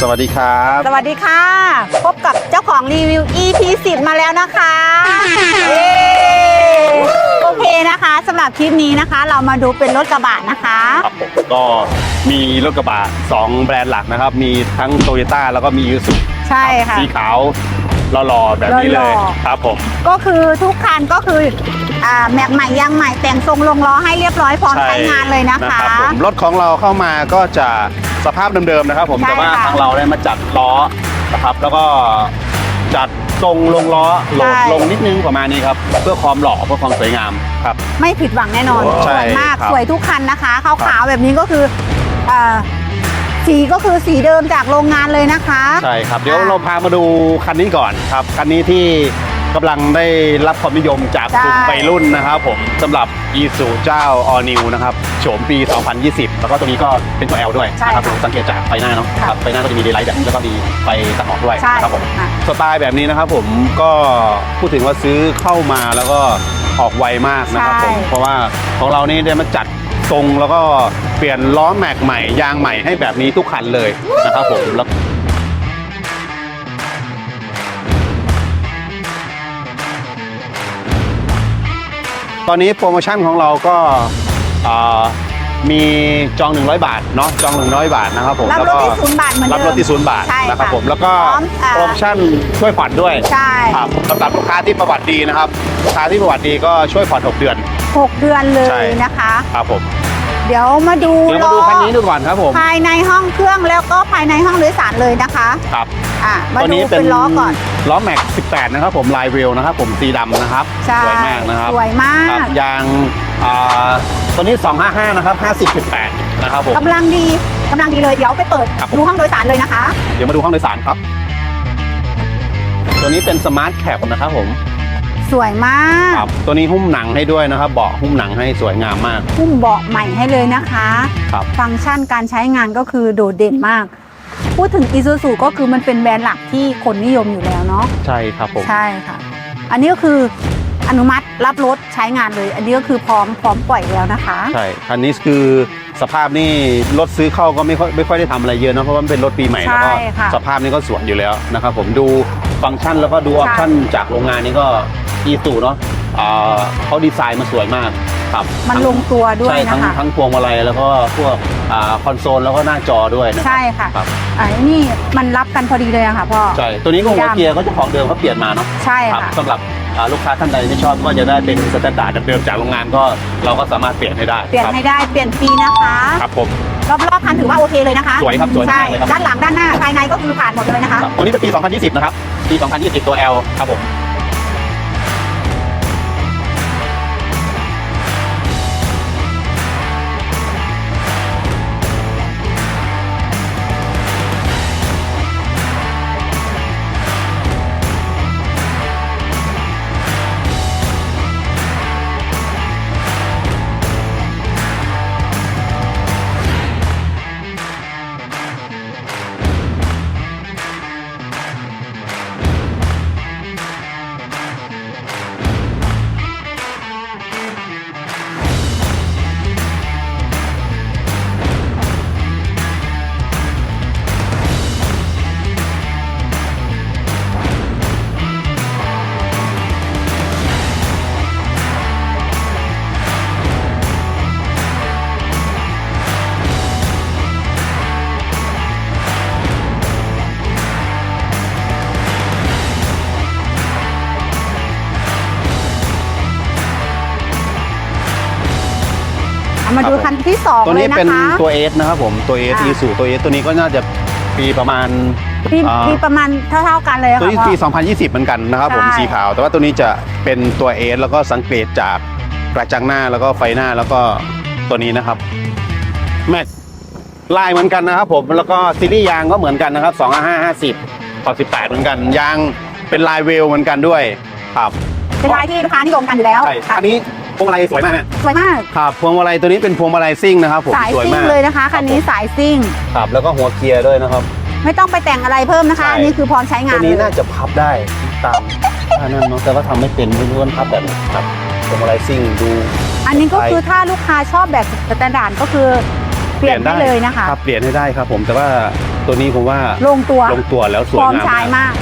สวัสดีครับ สวัสดีค่ะ พบกับเจ้าของรีวิว EP 10มาแล้วนะคะเย้โอเคนะคะสำหรับคลิปนี้นะคะ เรามาดูเป็นรถกระบะนะคะ ครับผมก็มีรถกระบะ2แบรนด์หลักนะครับ มีทั้งโตโยต้าแล้วก็มียูสุใช่ค่ะ สีขาวหล่อๆแบบนี้เลยหล่อๆ ครับผม ก็คือทุกคันก็คืออ่าแม็กใหม่ยางใหม่แต่งทรงลงล้อให้เรียบร้อยพร้อมใช้งานเลยนะคะ รับผมรถของเราเข้ามาก็จะ สภาพเดิมๆนะครับ ผมใช่แต่ว่าค่ะ ทางเราได้มาจัดล้อนะครับ แล้วก็จัดทรงลงล้อโหลดใช่ลงนิดนึงประมาณนี้ครับ เพื่อความหล่อเพื่อความสวยงามครับ ไม่ผิดหวังแน่นอนใช่สวยมากครับสวยทุกคันนะคะขาวๆแบบนี้ก็คืออ่าสีก็คือสีเดิมจากโรงงานเลยนะคะ ใช่ครับ เดี๋ยวอ่าเราพามาดูคันนี้ก่อนครับ คันนี้ที่ กำลังได้รับความนิยมจากใช่กลุ่มวัยรุ่นนะครับผมสำหรับ e s u เจ้า All New นะครับโฉมปี 2020 แล้วก็ตัวนี้ก็เป็นตัว L ด้วยใช่นะครับค่ะผมสังเกตจากไฟหน้าเนาะค่ะครับไฟหน้าก็จะมีดีไลท์แบบแล้วก็มีไฟตัดหมอกด้วยใช่นะครับผมค่ะ สไตล์แบบนี้นะครับผมก็พูดถึงว่าซื้อเข้ามาแล้วก็ออกไวมากนะครับผม ใช่ เพราะว่าของเรานี่ได้มาจัดทรงแล้วก็เปลี่ยนล้อแม็กใหม่ยางใหม่ให้แบบนี้ทุกคันเลยนะครับผมแล้ว ตอนนี้โปรโมชั่นของเราก็อ่ามีจอง 100 บาทเนาะจอง 100 บาทนะครับผมรับแล้วรถก็ที่ศูนย์บาทเหมือนเดิมรับรถที่ศูนย์บาทใช่นะครับค่ะผมแล้วก็พร้อมอ่าโปรโมชั่นช่วยผ่อนด้วยใช่ครับสำหรับลูกค้าที่ประวัติดีนะครับลูกค้าที่ประวัติดีก็ช่วยผ่อน6เดือนหกเดือนเลใช่ยนะคะครับผม เดี๋ยวมาดูเดี๋ยวมาดูคันนี้ดูก่อนครับผม ภายในห้องเครื่องแล้วก็ภายในห้องโดยสารเลยนะคะครับอะมาตัวดูนี้เป็นล้อก่อนล้อแม็ก 18 นะครับผมลายเวลนะครับผมสีดำนะครับใช่สวยมากนะครับสวยมาครักบยางอ่าตัวนี้ 255 นะครับ 50.8 นะครับผมกำลังดีกำลังดีเลยเดี๋ยวไปเปิดครับผมดูห้องโดยสารเลยนะคะ เดี๋ยวมาดูห้องโดยสารครับ ตัวนี้เป็นสมาร์ทแคปนะครับผม สวยมาก ครับตัวนี้หุ้มหนังให้ด้วยนะครับ เบาะหุ้มหนังให้สวยงามมากพุ่มเบาะใหม่ให้เลยนะคะ ครับ ฟังก์ชันการใช้งานก็คือโดดเด่นมาก พูดถึง i s u z u ก็คือมันเป็นแบรนด์หลักที่คนนิยมอยู่แล้วเนาะ ใช่ครับผม ใช่ค่ะ อันนี้ก็คืออนุมัติรับรถใช้งานเลย อันนี้ก็คือพร้อมพร้อมปล่อยแล้วนะคะ ใช่คันนี้คือสภาพนี่รถซื้อเข้าก็ไม่ค่อยไม่ค่อยได้ทำอะไรเยอะนะเพราะว่ามันเป็นรถปีใหม่แล้วก็ใช่ค่ะ สภาพนี่ก็สวยอยู่แล้วนะครับผมดู ฟังก์ชันแล้วก็ดูออปชั่นจากโรงงานนี่ก็อีตูเนาะอ่าเขาดีไซน์มาสวยมากครับมันทั้งลงตัวด้วยใช่ทั้นะงคะ ทั้งพวงมาลัยแล้วก็พวกอ่าคอนโซลแล้วก็หน้าจอด้วยนะครับใช่ค่ะครับอันนี้มันรับกันพอดีเลยอะค่ะพ่อ ใช่ตัวนี้ก็หัวดำ เกียร์ก็เจ้าของเดิมเขาเปลี่ยนมาเนาะใช่ครับค่ะ สำหรับอ่าลูกค้าท่านใดไม่ชอบก็จะได้เป็นสแตนดาร์ดเดิมๆจากโรงงานก็เราก็สามารถเปลี่ยนให้ได้เปลี่ยนครับให้ได้เปลี่ยนฟรีนะคะ ครับผม รอบรอบๆคันถือว่าโอเคเลยนะคะสวยครับสวยมากใช่เลยครับ ด้านหลังด้านหน้าภายในก็คือผ่านหมดเลยนะคะ ครับตัวนี้เป็นปี 2020 นะครับ ปี 2020 ตัว L ครับผม มาดูครับผมคันที่สองตัวเลนี้ยนะเป็นคะตัว S นะครับผมตัว S อ่าอีสูตัว S ตัวนี้ก็น่าจะปีประมาณปีอ่าปีประมาณเท่าๆกันเลยอะตัวค่ะนี้พ่อปี 2020 เหมือนกันนะครับผมใช่สีขาว แต่ว่าตัวนี้จะเป็นตัว S แล้วก็สังเกตจากกระจังหน้าแล้วก็ไฟหน้าแล้วก็ตัวนี้นะครับแม็กลายเหมือนกันนะครับผมแล้วก็ซีรีส์ยางก็เหมือนกันนะครับ255 50ขอบ18 เหมือนกันยางเป็นลายเวลเหมือนกันด้วยครับเป็นลายที่ลูกค้านิยมกันอยู่แล้วใช่ค่ะอันนี้ พวงมาลัยสวยมากเนี่ยสวยมาก ครับพวงมาลัยตัวนี้เป็นพวงมาลัยซิ่งนะครับผมสายสวยซิ่งมากเลยนะคะคันนี้สายซิ่ง ครับแล้วก็หัวเกียร์ด้วยนะครับ ไม่ต้องไปแต่งอะไรเพิ่มนะคะใช่ อันนี้คือพร้อมใช้งาตันวนี้เลน่ายจะพับได้ตามท่านั้นเนาะแต่ว่าทำไม่เป็นไม่รู้ว่าพับแบบไหนครับพวงมาลัยซิ่งดู อันนี้ก็คือถ้าลูกค้าชอบแบบสแตนดาร์ดก็คือเปลี่ยนได้เลยนะคะ ครับเปลี่ยนให้ได้ครับผมแต่ว่าตัวตัวนี้ผมว่าลงตัวลงตัวแล้วสพวยร้อมงามใช้มากมาก